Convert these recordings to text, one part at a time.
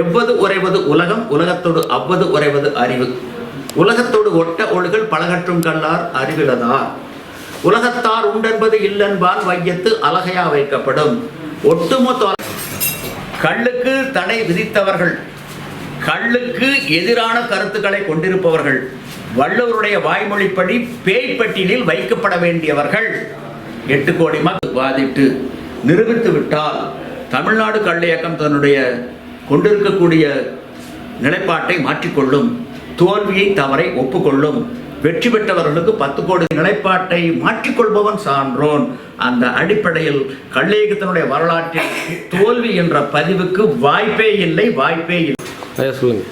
எவ்வது உறைவது உலகம்? உலகத்தோடு அவ்வது உறைவது அறிவு. உலகத்தோடு ஒட்ட ஒழுகல் பழகற்றும் கல்லார் அறிவிலதார் உலகத்தார் உண்டென்பது இல்லென்பான் வையத்து அழகையா வைக்கப்படும். ஒட்டுமொத்த கல்லுக்கு தடை விதித்தவர்கள் கல்லுக்கு எதிரான கருத்துக்களை கொண்டிருப்பவர்கள் வள்ளுவருடைய வாய்மொழிப்படி பேய்ப்பட்டியலில் வைக்கப்பட வேண்டியவர்கள். எட்டு கோடி மக்கள். வாதிட்டு நிரூபித்து விட்டால் தமிழ்நாடு கள்ள தன்னுடைய கொண்டிருக்கக்கூடிய நிலைப்பாட்டை மாற்றிக்கொள்ளும் தோல்வியை தவறை ஒப்புக்கொள்ளும் வெற்றி பெற்றவர்களுக்கு பத்து கோடி நிலைப்பாட்டை மாற்றிக்கொள்பவன் சான்றோன். அந்த அடிப்படையில் கள்ளியக்கத்தினுடைய வரலாற்றில் தோல்வி என்ற பதிவுக்கு வாய்ப்பே இல்லை வாய்ப்பே இல்லை. சொல்லுங்க.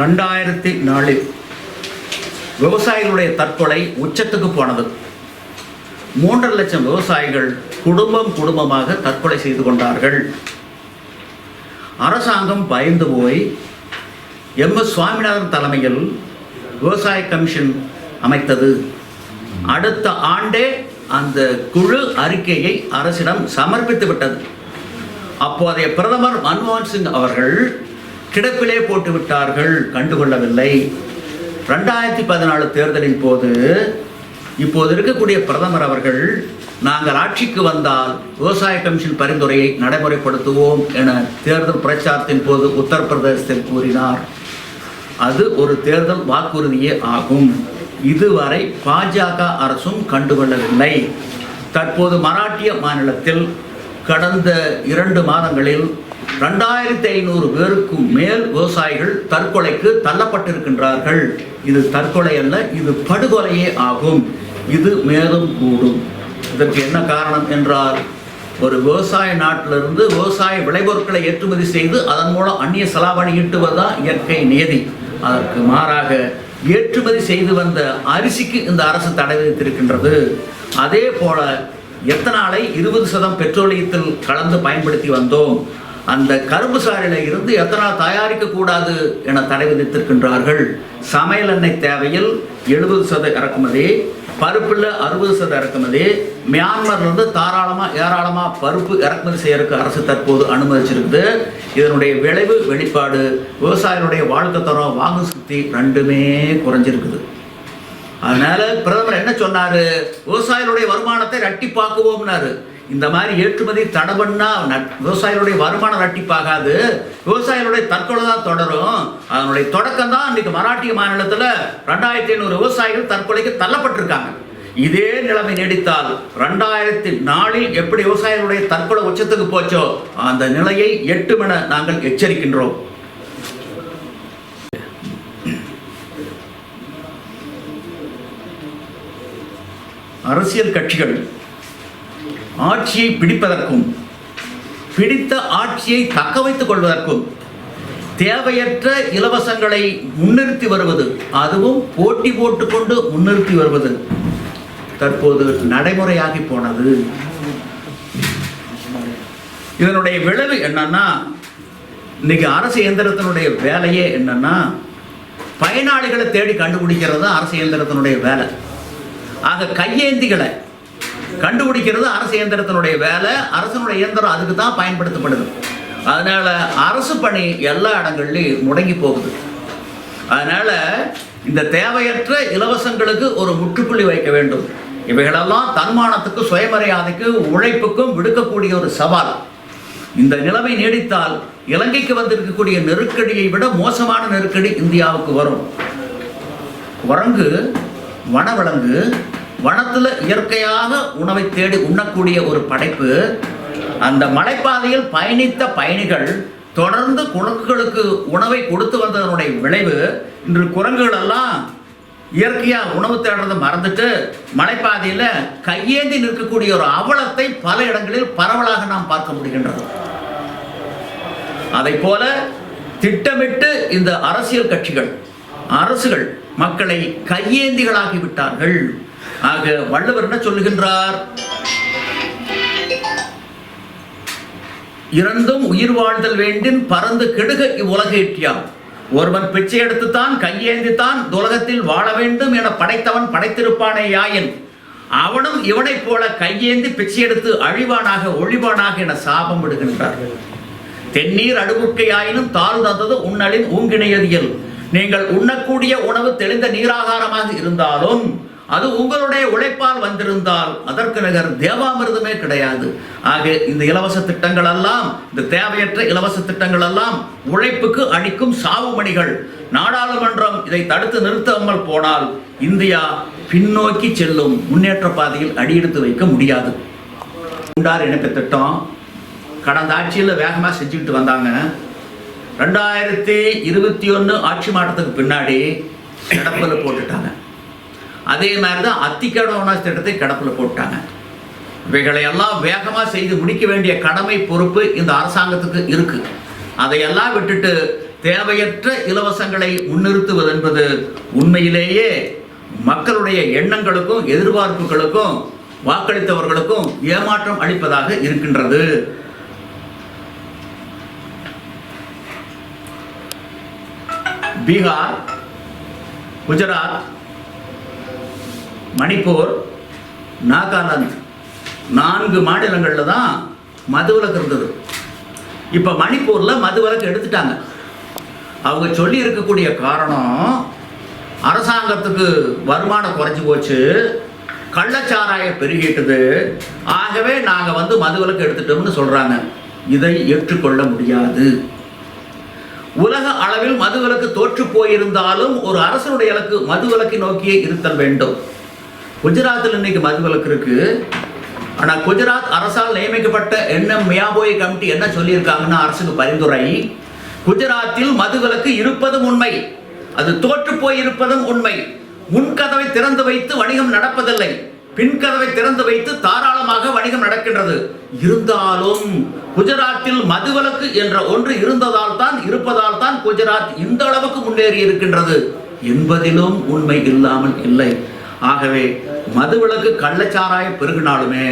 ரெண்டாயிரத்தி நாலில் விவசாயிகளுடைய தற்கொலை உச்சத்துக்கு போனது. மூன்றரை லட்சம் விவசாயிகள் குடும்பம் குடும்பமாக தற்கொலை செய்து கொண்டார்கள். அரசாங்கம் பயந்து போய் எம். எஸ். சுவாமிநாதன் தலைமையில் விவசாய கமிஷன் அமைத்தது. அடுத்த ஆண்டே அந்த குழு அறிக்கையை அரசிடம் சமர்ப்பித்து விட்டது. அப்போதைய பிரதமர் மன்மோகன் சிங் அவர்கள் கிடப்பிலே போட்டு விட்டார்கள். கண்டுகொள்ளவில்லை. ரெண்டாயிரத்தி பதினாலு தேர்தலின் போது இப்போது இருக்கக்கூடிய பிரதமர் அவர்கள் நாங்கள் ஆட்சிக்கு வந்தால் விவசாய கமிஷன் பரிந்துரையை நடைமுறைப்படுத்துவோம் என தேர்தல் பிரச்சாரத்தின் போது உத்தரப்பிரதேசத்தில் கூறினார். அது ஒரு தேர்தல் வாக்குறுதியே ஆகும். இதுவரை பாஜக அரசும் கண்டுகொள்ளவில்லை. தற்போது மராட்டிய மாநிலத்தில் கடந்த இரண்டு மாதங்களில் ரெண்டாயிரத்தி ஐநூறு பேருக்கும் மேல் விவசாயிகள் தற்கொலைக்கு தள்ளப்பட்டிருக்கின்றார்கள். இது தற்கொலை அல்ல இது படுகொலையே ஆகும். இது மேலும் கூடும். இதற்கு என்ன காரணம் என்றால் ஒரு விவசாய நாட்டிலிருந்து விவசாய விளைபொருட்களை ஏற்றுமதி செய்து அதன் மூலம் அந்நிய செலாவணி ஈட்டுவதுதான் இயற்கை நியதி. அதற்கு மாறாக ஏற்றுமதி செய்து வந்த அரிசிக்கு இந்த அரசு தடை விதித்திருக்கின்றது. அதே போல எத்தனாலை இருபது சதம் பெட்ரோலியத்தில் கலந்து பயன்படுத்தி வந்தோம். அந்த கரும்பு சாரில இருந்து எத்தனால் தயாரிக்க கூடாது என தடை விதித்திருக்கின்றார்கள். சமையல் எண்ணெய் தேவையில் எழுபது சத இறக்குமதி பருப்பில் அறுபது சத இறக்குமதி மியான்மர்லேருந்து இருந்து ஏராளமாக பருப்பு இறக்குமதி செய்யறதுக்கு அரசு தற்போது அனுமதிச்சிருக்குது. இதனுடைய விளைவு வெளிப்பாடு விவசாயிகளுடைய வாழ்க்கை தரம் வாங்கு சக்தி ரெண்டுமே குறைஞ்சிருக்குது. அதனால பிரதமர் என்ன சொன்னார்? விவசாயிகளுடைய வருமானத்தை இரட்டிப்பாக்குவோம்னாரு. இந்த மாதிரி ஏற்றுமதி தடை பண்ணா விவசாயிகளுடைய வருமானம் ரட்டிப்பாகாது விவசாயிகளுடைய தற்கொலை தான் தொடரும். அதனுடைய தொடக்கம் தான் இன்னைக்கு மராட்டிய மாநிலத்தில் ரெண்டாயிரத்தி ஐநூறு விவசாயிகள் தற்கொலைக்கு தள்ளப்பட்டிருக்காங்க. இதே நிலைமை நீடித்தால் ரெண்டாயிரத்தி நாலில் எப்படி விவசாயிகளுடைய தற்கொலை உச்சத்துக்கு போச்சோ அந்த நிலையை எட்டும் என நாங்கள் எச்சரிக்கின்றோம். அரசியல் கட்சிகள் ஆட்சியை பிடிப்பதற்கும் பிடித்த ஆட்சியை தக்க வைத்துக் கொள்வதற்கும் தேவையற்ற இலவசங்களை முன்னிறுத்தி வருவது அதுவும் போட்டி போட்டுக்கொண்டு முன்னிறுத்தி வருவது தற்போது நடைமுறையாகி போனது. இதனுடைய விளைவு என்னன்னா இன்னைக்கு அரசு இயந்திரத்தினுடைய வேலையே என்னன்னா பயனாளிகளை தேடி கண்டுபிடிக்கிறது தான் அரசு இயந்திரத்தினுடைய வேலை. ஆக கையேந்திகளை கண்டுபிடிக்கிறது அரசு இயந்திரத்தினுடைய வேலை அரசனுடைய இயந்திரம் அதுக்கு தான் பயன்படுத்தப்படுது. அதனால அரசு பணி எல்லா இடங்கள்லையும் முடங்கி போகுது. அதனால இந்த தேவையற்ற இலவசங்களுக்கு ஒரு முற்றுப்புள்ளி வைக்க வேண்டும். இவைகளெல்லாம் தன்மானத்துக்கு சுயமரியாதைக்கு உழைப்புக்கும் விடுக்கக்கூடிய ஒரு சவால். இந்த நிலைமை நீடித்தால் இலங்கைக்கு வந்திருக்கக்கூடிய நெருக்கடியை விட மோசமான நெருக்கடி இந்தியாவுக்கு வரும். குரங்கு வனவிலங்கு வனத்தில் இயற்கையாக உணவை தேடி உண்ணக்கூடிய ஒரு படைப்பு அந்த மலைப்பாதையில் பயணித்த பயணிகள் தொடர்ந்து குரங்குகளுக்கு உணவை கொடுத்து வந்ததனுடைய விளைவு இன்று குரங்குகள் எல்லாம் இயற்கையா உணவு தேடுறதை மறந்துட்டு மலைப்பாதையில கையேந்தி நிற்கக்கூடிய ஒரு அவலத்தை பல இடங்களில் பரவலாக நாம் பார்க்க முடிகின்றது. அதை போல திட்டமிட்டு இந்த அரசியல் கட்சிகள் அரசுகள் மக்களை கையேந்திகளாகி விட்டார்கள் ஆக வள்ளுவர் என்ன சொல்லுகின்றார்? இறந்தும் உயிர் வாழ்தல் வேண்டின் பறந்து கெடுக இவ்வுலகேற்றியான் ஒருவன் பிச்சை எடுத்துத்தான் கையேந்தித்தான் துலகத்தில் வாழ வேண்டும் என படைத்தவன் படைத்திருப்பானே யாயின். அவனும் இவனைப் போல கையேந்தி பிச்சை எடுத்து அழிவானாக ஒழிவானாக என சாபம் விடுகின்றார்கள். தென்னீர் அடுக்குக்கையாயினும் தாழ் தந்தது உன்னலின் ஊங்கிணையதியல். நீங்கள் உண்ணக்கூடிய உணவு தெளிந்த நீராகாரமாக இருந்தாலும் அது உங்களுடைய உழைப்பால் வந்திருந்தால் அதற்கு நிகர் தேவாமிர்தமே கிடையாது. ஆக இந்த இலவச திட்டங்கள் எல்லாம் இந்த தேவையற்ற இலவச திட்டங்கள் எல்லாம் உழைப்புக்கு அளிக்கும் சாவுமணிகள். நாடாளுமன்றம் இதை தடுத்து நிறுத்தாமல் போனால் இந்தியா பின்னோக்கி செல்லும். முன்னேற்ற பாதையில் அடியெடுத்து வைக்க முடியாது. குண்டார் இணைப்பு திட்டம் கடந்த ஆட்சியில் வேகமாக செஞ்சுக்கிட்டு வந்தாங்க. ரெண்டாயிரத்தி இருபத்தி ஒன்று ஆட்சி மாற்றத்துக்கு பின்னாடி கிடப்பில் போட்டுட்டாங்க. அதே மாதிரி தான் அத்திக்கடோனா திட்டத்தை கிடப்பில் போட்டாங்க. இவைகளை எல்லாம் வேகமாக செய்து முடிக்க வேண்டிய கடமை பொறுப்பு இந்த அரசாங்கத்துக்கு இருக்குது அதையெல்லாம் விட்டுட்டு தேவையற்ற இலவசங்களை முன்னிறுத்துவது என்பது உண்மையிலேயே மக்களுடைய எண்ணங்களுக்கும் எதிர்பார்ப்புகளுக்கும் வாக்களித்தவர்களுக்கும் ஏமாற்றம் அளிப்பதாக இருக்கின்றது. பீகார் குஜராத் மணிப்பூர் நாகாலாந்து. நான்கு மாநிலங்களில் தான் மது விலக்கு இருந்தது. இப்போ மணிப்பூரில் மது மதுவிலக்கு எடுத்துட்டாங்க. அவங்க சொல்லி இருக்கக்கூடிய காரணம் அரசாங்கத்துக்கு வருமானம் குறைஞ்சி போச்சு கள்ளச்சாராயம் பெருகிட்டது ஆகவே நாங்கள் வந்து மதுவிலக்கு எடுத்துட்டோம்னு சொல்கிறாங்க இதை ஏற்றுக்கொள்ள முடியாது. உலக அளவில் மது விலக்கு தோற்று போயிருந்தாலும் ஒரு அரசனுடைய இலக்கு மது விலக்கை நோக்கியே இருத்தல் வேண்டும். குஜராத்தில் இன்னைக்கு மது விலக்கு இருக்கு. ஆனால் குஜராத் அரசால் நியமிக்கப்பட்ட என்ன மியாபோய் கமிட்டி என்ன சொல்லியிருக்காங்கன்னா அரசுக்கு பரிந்துரை. குஜராத்தில் மது விலக்கு இருப்பதும் உண்மை. அது தோற்று போயிருப்பதும் உண்மை. முன்கதவை திறந்து வைத்து வணிகம் நடப்பதில்லை. பின்கதவை திறந்து வைத்து தாராளமாக வணிகம் நடக்கின்றது. இருந்தாலும் குஜராத்தில் மதுவிலக்கு என்ற ஒன்று இருந்ததால் தான் இருப்பதால் தான் குஜராத் இந்த அளவுக்கு முன்னேறி இருக்கின்றது என்பதிலும் உண்மை இல்லாமல் இல்லை. ஆகவே மதுவிலக்கு கள்ளச்சாராயம் பெருகினாலுமே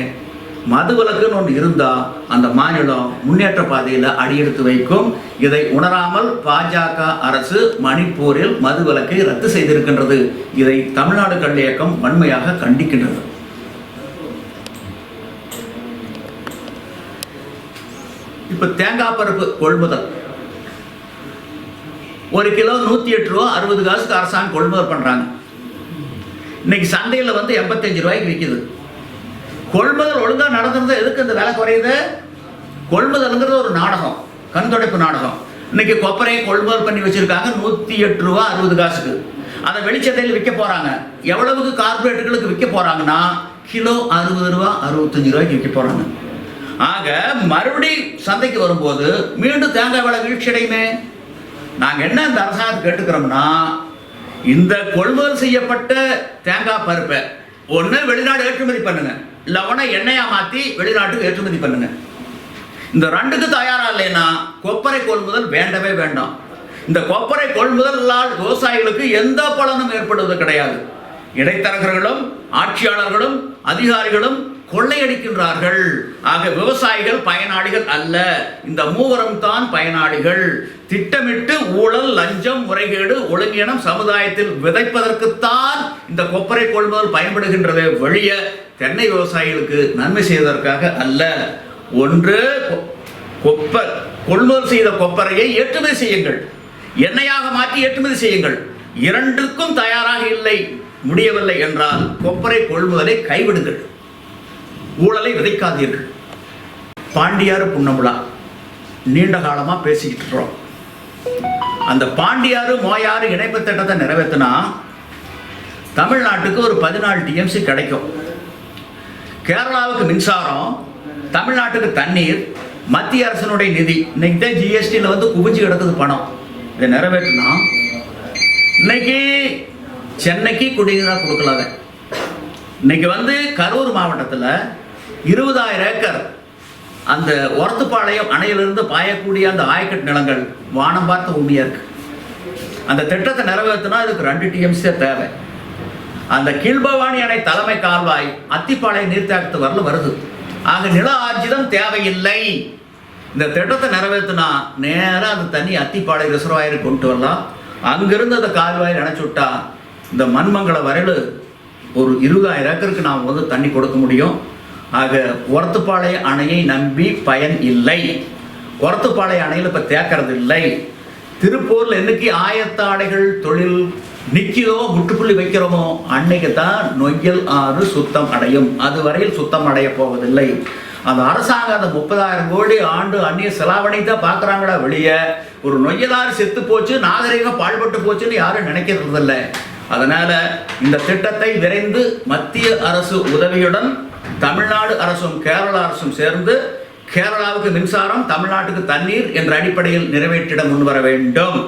மதுவிலக்குன்னு ஒன்று இருந்தால் அந்த மாநிலம் முன்னேற்ற பாதையில் அடியெடுத்து வைக்கும். இதை உணராமல் பாஜக அரசு மணிப்பூரில் மதுவிலக்கை ரத்து செய்திருக்கின்றது. இதை தமிழ்நாடு கள்ள வன்மையாக கண்டிக்கின்றது. இப்போ தேங்காய் பருப்பு கொள்முதல். ஒரு கிலோ நூற்றி எட்டு ரூபா அறுபது காசுக்கு அரசாங்கம் கொள்முதல் பண்ணுறாங்க இன்னைக்கு சந்தையில் வந்து எண்பத்தஞ்சு ரூபாய்க்கு விற்கிது கொள்முதல் ஒழுங்காக நடந்துருந்தா எதுக்கு இந்த விலை குறையுது? கொள்முதல்ங்கிறது ஒரு நாடகம் கண் துடைப்பு நாடகம். இன்னைக்கு கொப்பரையை கொள்முதல் பண்ணி வச்சுருக்காங்க நூற்றி எட்டு ரூபா அறுபது காசுக்கு. அதை வெளிச்சந்தையில் விற்க போகிறாங்க எவ்வளவுக்கு கார்பரேட்டுகளுக்கு விற்க போகிறாங்கன்னா கிலோ அறுபது ரூபா அறுபத்தஞ்சு ரூபாய்க்கு விற்க போகிறாங்க ஆக மறுபடி சந்தைக்கு வரும்போது மீண்டும் தேங்காய் விலை வீழ்ச்சி அடையுமே நாங்கள் என்ன இந்த அரசாங்கத்தை கேட்டுக்கிறோம்னா இந்த கொள்முதல் செய்யப்பட்ட தேங்காய் பருப்பை ஒன்று வெளிநாடு ஏற்றுமதி பண்ணுங்க. இல்லைன்னா எண்ணெயா மாற்றி வெளிநாட்டுக்கு ஏற்றுமதி பண்ணுங்க. இந்த ரெண்டுக்கு தயாரா இல்லைன்னா கொப்பரை கொள்முதல் வேண்டவே வேண்டாம். இந்த கொப்பரை கொள்முதலால் விவசாயிகளுக்கு எந்த பலனும் ஏற்படுவது கிடையாது. இடைத்தரகர்களும் ஆட்சியாளர்களும் அதிகாரிகளும் கொள்ளையடிக்கின்றார்கள். ஆக விவசாயிகள் பயனாளிகள் அல்ல. இந்த மூவரும் தான் பயனாளிகள். திட்டமிட்டு ஊழல் லஞ்சம் முறைகேடு ஒழுங்கீனம் சமுதாயத்தில் விதைப்பதற்குத்தான் இந்த கொப்பரை கொள்முதல் பயன்படுகின்றது வழிய தென்னை விவசாயிகளுக்கு நன்மை செய்வதற்காக அல்ல. ஒன்று கொ- கொப்பர் கொள்முதல் செய்த கொப்பரையை ஏற்றுமதி செய்யுங்கள். எண்ணெயாக மாற்றி ஏற்றுமதி செய்யுங்கள். இரண்டுக்கும் தயாராக இல்லை. முடியவில்லை என்றால் கொப்பரை கொள்முதலை கைவிடுங்கள். ஊழலை விதைக்காதீர்கள். பாண்டியார் புன்னமுலா. நீண்ட காலமாக பேசிக்கிட்டு இருக்கிறோம். அந்த பாண்டியாறு மோயாறு இணைப்பு திட்டத்தை நிறைவேற்றினா தமிழ்நாட்டுக்கு ஒரு பதினாலு டிஎம்சி கிடைக்கும். கேரளாவுக்கு மின்சாரம் தமிழ்நாட்டுக்கு தண்ணீர் மத்திய அரசினுடைய நிதி. இன்னைக்கு தான் ஜிஎஸ்டியில் வந்து குவிஞ்சு கிடக்குது பணம். இதை நிறைவேற்றினா இன்னைக்கு சென்னைக்கு குடிநீராக கொடுக்கலாத இன்னைக்கு வந்து கரூர் மாவட்டத்தில் இருபதாயிரம் ஏக்கர். அந்த ஒரத்துப்பாளையம் அணையிலிருந்து பாயக்கூடிய அந்த ஆயக்கட் நிலங்கள் வானம் பார்த்த உண்மையாக இருக்கு. அந்த திட்டத்தை நிறைவேற்றினா இதுக்கு ரெண்டு டிஎம்சியே தேவை. அந்த கீழ்பவானி அணை தலைமை கால்வாய் அத்திப்பாளையம் நீர்த்தேக்கத்து வரல வருது. ஆக நில ஆர்ஜிதம் தேவையில்லை. இந்த திட்டத்தை நிறைவேற்றினா நேராக அந்த தண்ணி அத்திப்பாளையம் ரிசர்வாயருக்கு கொண்டு வரலாம். அங்கிருந்து அந்த கால்வாயை நினைச்சு விட்டா இந்த மண்மங்கல வரையில் ஒரு இருபதாயிரம் ஏக்கருக்கு நாம் வந்து தண்ணி கொடுக்க முடியும். ஆக உரத்துப்பாளைய அணையை நம்பி பயன் இல்லை. உரத்துப்பாளைய அணையில் இப்போ தேக்கிறது இல்லை. திருப்பூரில் என்னைக்கு ஆயத்தாடைகள் தொழில் நிற்கிறோ முட்டுப்புள்ளி வைக்கிறோமோ அன்னைக்கு தான் நொய்யல் ஆறு சுத்தம் அடையும். அது வரையில் சுத்தம் அடைய போவதில்லை. அந்த அரசாங்கம் அந்த முப்பதாயிரம் கோடி ஆண்டு அந்நிய செலாவணி தான் பார்க்குறாங்களா வெளியே? ஒரு நொய்யலாறு செத்து போச்சு நாகரிகம் பாழ்பட்டு போச்சுன்னு யாரும் நினைக்கிறது இல்லை அதனால் இந்த திட்டத்தை விரைந்து மத்திய அரசு உதவியுடன் தமிழ்நாடு அரசும் கேரள அரசும் சேர்ந்து கேரளாவுக்கு மின்சாரம் தமிழ்நாட்டுக்கு தண்ணீர் என்ற அடிப்படையில் நிறைவேற்றிட முன்வர வேண்டும்.